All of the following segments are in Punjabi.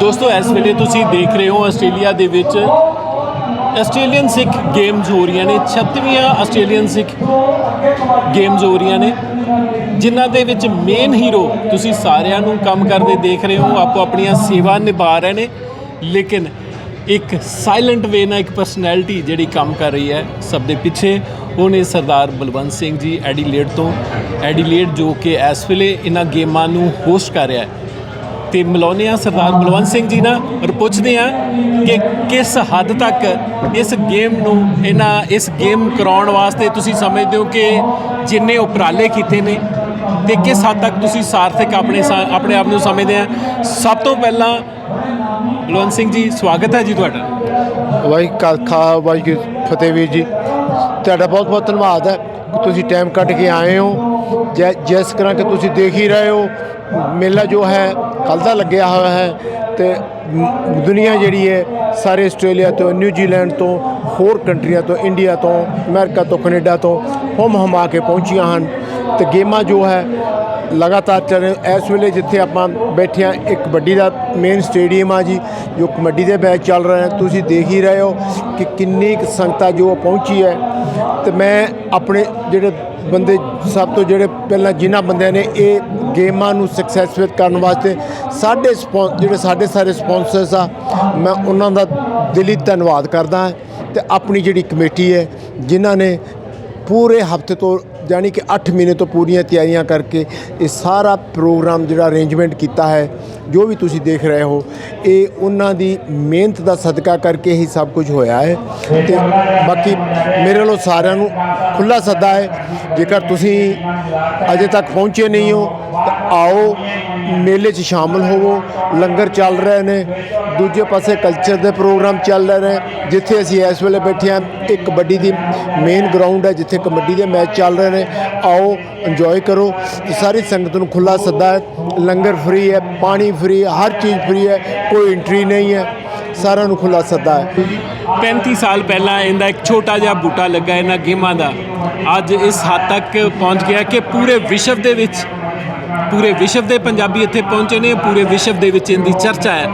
ਦੋਸਤੋ, ਇਸ ਵੇਲੇ ਤੁਸੀਂ ਦੇਖ ਰਹੇ ਹੋ ਆਸਟ੍ਰੇਲੀਆ ਦੇ ਵਿੱਚ ਆਸਟ੍ਰੇਲੀਅਨ ਸਿੱਖ ਗੇਮਸ ਹੋ ਰਹੀਆਂ ਨੇ। 36ਵੀਆਂ ਆਸਟ੍ਰੇਲੀਅਨ ਸਿੱਖ ਗੇਮਸ ਹੋ ਰਹੀਆਂ ਨੇ, ਜਿਨ੍ਹਾਂ ਦੇ ਵਿੱਚ ਮੇਨ ਹੀਰੋ ਤੁਸੀਂ ਸਾਰਿਆਂ ਨੂੰ ਕੰਮ ਕਰਦੇ ਦੇਖ ਰਹੇ ਹੋ। ਆਪੋ ਆਪਣੀਆਂ ਸੇਵਾ ਨਿਭਾ ਰਹੇ ਨੇ, ਲੇਕਿਨ ਇੱਕ ਸਾਇਲੈਂਟ ਵੇ ਨਾਲ ਇੱਕ ਪਰਸਨੈਲਿਟੀ ਜਿਹੜੀ ਕੰਮ ਕਰ ਰਹੀ ਹੈ, ਸਭ ਦੇ ਪਿੱਛੇ, ਉਹ ਨੇ ਸਰਦਾਰ ਬਲਵੰਤ ਸਿੰਘ ਜੀ ਐਡੀਲੇਡ ਤੋਂ। ਐਡੀਲੇਡ ਜੋ ਕਿ ਇਸ ਵੇਲੇ ਇਹਨਾਂ ਗੇਮਾਂ ਨੂੰ ਹੋਸਟ ਕਰ ਰਿਹਾ ਹੈ। ਤੇ ਮਿਲਾਉਂਦੇ ਹਾਂ ਸਰਦਾਰ ਬਲਵੰਤ ਸਿੰਘ ਜੀ ਨਾਲ ਔਰ ਪੁੱਛਦੇ ਹਾਂ ਕਿ ਕਿਸ ਹੱਦ ਤੱਕ ਇਸ ਗੇਮ ਨੂੰ, ਇਹਨਾਂ ਇਸ ਗੇਮ ਕਰਾਉਣ ਵਾਸਤੇ ਤੁਸੀਂ ਸਮਝਦੇ ਹੋ ਕਿ ਜਿੰਨੇ ਉਪਰਾਲੇ ਕੀਤੇ ਨੇ ਤੇ ਕਿਸ ਹੱਦ ਤੱਕ ਤੁਸੀਂ ਸਾਰਥਕ ਆਪਣੇ ਸਾ- ਆਪਣੇ ਆਪ ਨੂੰ ਸਮਝਦੇ ਆ ਸਭ ਤੋਂ ਪਹਿਲਾਂ ਬਲਵੰਤ ਸਿੰਘ ਜੀ, ਸਵਾਗਤ ਹੈ ਜੀ ਤੁਹਾਡਾ। ਵਾਹਿ ਕਾ ਵਾਹਿਗੁਰੂ ਫਤਿਹ ਵੀਰ ਜੀ। ਤੁਹਾਡਾ ਬਹੁਤ ਬਹੁਤ ਧੰਨਵਾਦ ਹੈ। ਤੁਸੀਂ ਟਾਈਮ ਕੱਢ ਕੇ ਆਏ ਹੋ। ਜਿਸ ਤਰ੍ਹਾਂ ਕਿ ਤੁਸੀਂ ਦੇਖ ਹੀ ਰਹੇ ਹੋ, ਮੇਲਾ ਜੋ ਹੈ ਕੱਲ ਦਾ ਲੱਗਿਆ ਹੋਇਆ ਹੈ ਤੇ ਦੁਨੀਆ ਜਿਹੜੀ ਹੈ, ਸਾਰੇ ਆਸਟ੍ਰੇਲੀਆ ਤੋਂ, ਨਿਊਜ਼ੀਲੈਂਡ ਤੋਂ, ਹੋਰ ਕੰਟਰੀਆਂ ਤੋਂ, ਇੰਡੀਆ ਤੋਂ, ਅਮਰੀਕਾ ਤੋਂ, ਕੈਨੇਡਾ ਤੋਂ ਹਮ ਹਮਾ ਕੇ ਪਹੁੰਚੀਆਂ ਹਨ। ਤੇ ਗੇਮਾਂ ਜੋ ਹੈ, ਲਗਾਤਾਰ ਚੱਲ ਇਸ ਵੇਲੇ ਜਿੱਥੇ ਆਪਾਂ ਬੈਠੇ ਹਾਂ, ਇੱਕ ਕਬੱਡੀ ਦਾ ਮੇਨ ਸਟੇਡੀਅਮ ਆ ਜੀ, ਜੋ ਕਬੱਡੀ ਦੇ ਮੈਚ ਚੱਲ ਰਹੇ ਹਨ ਤੁਸੀਂ ਦੇਖ ਹੀ ਰਹੇ ਹੋ ਕਿ ਕਿੰਨੀ ਕੁ ਸੰਗਤਾਂ ਜੋ ਪਹੁੰਚੀ ਹੈ ਤੇ ਮੈਂ ਆਪਣੇ ਜਿਹੜੇ ਬੰਦੇ, ਸਭ ਤੋਂ ਜਿਹੜੇ ਪਹਿਲਾਂ ਜਿਨ੍ਹਾਂ ਬੰਦਿਆਂ ਨੇ ਇਹ ਗੇਮਾਂ ਨੂੰ ਸਕਸੈਸਫੁਲ ਕਰਨ ਵਾਸਤੇ ਸਾਡੇ ਸਪੌਂ ਜਿਹੜੇ ਸਾਡੇ ਸਾਰੇ ਸਪਾਂਸਰਸ ਆ, ਮੈਂ ਉਹਨਾਂ ਦਾ ਦਿਲੀ ਧੰਨਵਾਦ ਕਰਦਾ ਹਾਂ ਤੇ ਆਪਣੀ ਜਿਹੜੀ ਕਮੇਟੀ ਹੈ, ਜਿਨ੍ਹਾਂ ਨੇ ਪੂਰੇ ਹਫ਼ਤੇ ਤੋਂ ਯਾਨੀ ਕਿ 8 ਮਹੀਨੇ ਤੋਂ ਪੂਰੀਆਂ ਤਿਆਰੀਆਂ ਕਰਕੇ ਇਹ ਸਾਰਾ ਪ੍ਰੋਗਰਾਮ ਜਿਹੜਾ ਅਰੇਂਜਮੈਂਟ ਕੀਤਾ ਹੈ ਜੋ ਵੀ ਤੁਸੀਂ ਦੇਖ ਰਹੇ ਹੋ, ਇਹ ਉਹਨਾਂ ਦੀ ਮਿਹਨਤ ਦਾ ਸਦਕਾ ਕਰਕੇ ਹੀ ਸਭ ਕੁਝ ਹੋਇਆ ਹੈ। ਤੇ ਬਾਕੀ ਮੇਰੇ ਵੱਲੋਂ ਸਾਰਿਆਂ ਨੂੰ ਖੁੱਲਾ ਸੱਦਾ ਹੈ, ਜੇਕਰ ਤੁਸੀਂ ਅਜੇ ਤੱਕ ਪਹੁੰਚੇ ਨਹੀਂ ਹੋ, ਤਾਂ ਆਓ, ਮੇਲੇ 'ਚ ਸ਼ਾਮਲ ਹੋਵੋ, ਲੰਗਰ ਚੱਲ ਰਹੇ ਨੇ, ਦੂਜੇ ਪਾਸੇ ਕਲਚਰ ਦੇ ਪ੍ਰੋਗਰਾਮ ਚੱਲ ਰਹੇ ਨੇ, ਜਿੱਥੇ ਅਸੀਂ ਇਸ ਵੇਲੇ ਬੈਠੇ ਹਾਂ, ਇੱਕ ਕਬੱਡੀ ਦੀ ਮੇਨ ਗਰਾਊਂਡ ਹੈ, ਜਿੱਥੇ ਕਬੱਡੀ ਦੇ ਮੈਚ ਚੱਲ ਰਹੇ ਨੇ, ਆਓ ਇੰਜੋਏ ਕਰੋ। ਤੇ ਸਾਰੀ ਸੰਗਤ ਨੂੰ ਖੁੱਲਾ ਸੱਦਾ ਹੈ, ਲੰਗਰ ਫ੍ਰੀ ਹੈ, ਪਾਣੀ ਫ੍ਰੀ ਹੈ ਹਰ ਚੀਜ਼ ਫ੍ਰੀ ਹੈ, ਕੋਈ ਐਂਟਰੀ ਨਹੀਂ ਹੈ, ਸਾਰਿਆਂ ਨੂੰ ਖੁੱਲਾ ਸੱਦਾ ਹੈ। 35 ਸਾਲ ਪਹਿਲਾਂ ਇਹਦਾ ਇੱਕ ਛੋਟਾ ਜਿਹਾ ਬੂਟਾ ਲੱਗਾ ਇਹਨਾਂ ਗੇਮਾਂ ਦਾ। ਅੱਜ ਇਸ ਹੱਦ ਤੱਕ ਪਹੁੰਚ ਗਿਆ ਕਿ ਪੂਰੇ ਵਿਸ਼ਵ ਦੇ ਵਿੱਚ, ਪੂਰੇ ਵਿਸ਼ਵ ਦੇ ਪੰਜਾਬੀ ਇੱਥੇ ਪਹੁੰਚੇ ਨੇ, ਪੂਰੇ ਵਿਸ਼ਵ ਦੇ ਵਿੱਚ ਇਹਦੀ ਚਰਚਾ ਹੈ।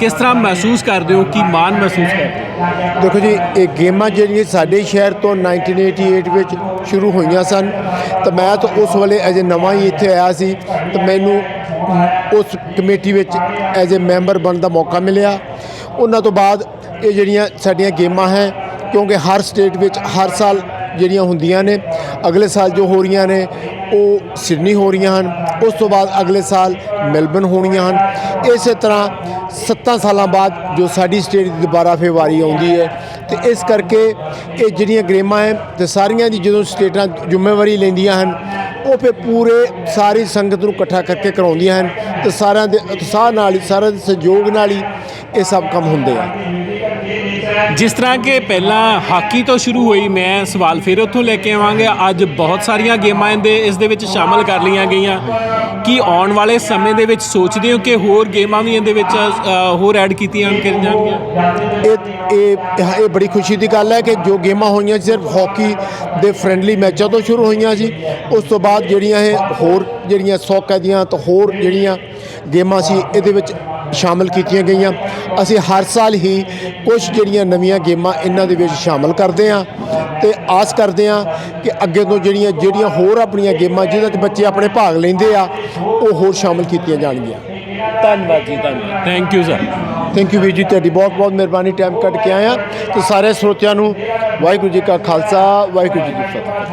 ਕਿਸ ਤਰ੍ਹਾਂ ਮਹਿਸੂਸ ਕਰਦੇ ਹੋ? ਕੀ ਮਾਣ ਮਹਿਸੂਸ ਕਰਦੇ ਹੋ? ਦੇਖੋ ਜੀ, ਇਹ ਗੇਮਾਂ ਜਿਹੜੀਆਂ ਸਾਡੇ ਸ਼ਹਿਰ ਤੋਂ 1988 ਵਿੱਚ ਸ਼ੁਰੂ ਹੋਈਆਂ ਸਨ, ਤਾਂ ਮੈਂ ਤਾਂ ਉਸ ਵੇਲੇ ਅਜੇ ਨਵਾਂ ਹੀ ਇੱਥੇ ਆਇਆ ਸੀ, ਤਾਂ ਮੈਨੂੰ ਉਸ ਕਮੇਟੀ ਵਿੱਚ ਐਜ਼ ਅ ਮੈਂਬਰ ਬਣਨ ਦਾ ਮੌਕਾ ਮਿਲਿਆ। ਉਹਨਾਂ ਤੋਂ ਬਾਅਦ ਇਹ ਜਿਹੜੀਆਂ ਸਾਡੀਆਂ ਗੇਮਾਂ ਹੈ, ਕਿਉਂਕਿ ਹਰ ਸਟੇਟ ਵਿੱਚ ਹਰ ਸਾਲ ਜਿਹੜੀਆਂ ਹੁੰਦੀਆਂ ਨੇ, ਅਗਲੇ ਸਾਲ ਜੋ ਹੋ ਰਹੀਆਂ ਨੇ ਉਹ ਸਿਡਨੀ ਹੋ ਰਹੀਆਂ ਹਨ। ਉਸ ਤੋਂ ਬਾਅਦ ਅਗਲੇ ਸਾਲ ਮੈਲਬਨ ਹੋਣੀਆਂ ਹਨ। ਇਸੇ ਤਰ੍ਹਾਂ 7 ਸਾਲਾਂ ਬਾਅਦ ਜੋ ਸਾਡੀ ਸਟੇਟ ਦੀ ਦੁਬਾਰਾ ਫੇਰ ਵਾਰੀ ਆਉਂਦੀ ਹੈ ਤੇ ਇਸ ਕਰਕੇ ਇਹ ਜਿਹੜੀਆਂ ਗੇਮਾਂ ਹੈ ਤੇ ਸਾਰੀਆਂ ਦੀ ਜਦੋਂ ਸਟੇਟਾਂ ਜ਼ਿੰਮੇਵਾਰੀ ਲੈਂਦੀਆਂ ਹਨ, ਉਹ ਫੇ ਪੂਰੇ ਸਾਰੀ ਸੰਗਤ ਨੂੰ ਇਕੱਠਾ ਕਰਕੇ ਕਰਾਉਂਦੀਆਂ ਹਨ ਤੇ ਸਾਰਿਆਂ ਦੇ ਉਤਸ਼ਾਹ ਨਾਲ ਹੀ, ਸਾਰਿਆਂ ਦੇ ਸਹਿਯੋਗ ਨਾਲ ਹੀ ਇਹ ਸਭ ਕੰਮ ਹੁੰਦੇ ਆ। ਜਿਸ ਤਰ੍ਹਾਂ ਕਿ ਪਹਿਲਾਂ ਹਾਕੀ ਤੋਂ ਸ਼ੁਰੂ ਹੋਈ, ਮੈਂ ਸਵਾਲ ਫਿਰ ਉੱਥੋਂ ਲੈ ਕੇ ਆਵਾਂਗੇ। ਅੱਜ ਬਹੁਤ ਸਾਰੀਆਂ ਗੇਮਾਂ ਇਹਦੇ, ਇਸ ਦੇ ਵਿੱਚ ਸ਼ਾਮਲ ਕਰ ਲਈਆਂ ਗਈਆਂ। ਕੀ ਆਉਣ ਵਾਲੇ ਸਮੇਂ ਦੇ ਵਿੱਚ ਸੋਚਦੇ ਹੋ ਕਿ ਹੋਰ ਗੇਮਾਂ ਵੀ ਇਹਦੇ ਵਿੱਚ ਹੋਰ ਐਡ ਕੀਤੀਆਂ ਜਾਣਗੀਆਂ? ਇਹ ਇਹ ਇਹ ਬੜੀ ਖੁਸ਼ੀ ਦੀ ਗੱਲ ਹੈ ਕਿ ਜੋ ਗੇਮਾਂ ਹੋਈਆਂ ਸਿਰਫ ਹਾਕੀ ਦੇ ਫ੍ਰੈਂਡਲੀ ਮੈਚਾਂ ਤੋਂ ਸ਼ੁਰੂ ਹੋਈਆਂ ਸੀ। ਉਸ ਤੋਂ ਬਾਅਦ ਜਿਹੜੀਆਂ ਇਹ ਹੋਰ, ਜਿਹੜੀਆਂ ਸੌਕਾ ਦੀਆਂ ਤਾਂ ਹੋਰ ਜਿਹੜੀਆਂ ਗੇਮਾਂ ਸੀ, ਇਹਦੇ ਵਿੱਚ ਸ਼ਾਮਲ ਕੀਤੀਆਂ ਗਈਆਂ। ਅਸੀਂ ਹਰ ਸਾਲ ਹੀ ਕੁਝ ਜਿਹੜੀਆਂ ਨਵੀਆਂ ਗੇਮਾਂ ਇਹਨਾਂ ਦੇ ਵਿੱਚ ਸ਼ਾਮਲ ਕਰਦੇ ਹਾਂ ਤੇ ਆਸ ਕਰਦੇ ਹਾਂ ਕਿ ਅੱਗੇ ਤੋਂ ਜਿਹੜੀਆਂ ਜਿਹੜੀਆਂ ਹੋਰ ਆਪਣੀਆਂ ਗੇਮਾਂ ਜਿਹਨਾਂ 'ਚ ਬੱਚੇ ਆਪਣੇ ਭਾਗ ਲੈਂਦੇ ਆ ਉਹ ਹੋਰ ਸ਼ਾਮਲ ਕੀਤੀਆਂ ਜਾਣਗੀਆਂ। ਧੰਨਵਾਦ ਜੀ ਧੰਨਵਾਦ। Thank you sir thank you ਵੀਰ ਜੀ ਤੁਹਾਡੀ ਬਹੁਤ ਬਹੁਤ ਮਿਹਰਬਾਨੀ ਟਾਈਮ ਕੱਢ ਕੇ ਆਇਆ ਤੇ ਸਾਰੇ ਸਰੋਤਿਆਂ ਨੂੰ ਵਾਹਿਗੁਰੂ ਜੀ ਕਾ ਖਾਲਸਾ ਵਾਹਿਗੁਰੂ ਜੀ ਕੀ ਫਤਿਹ।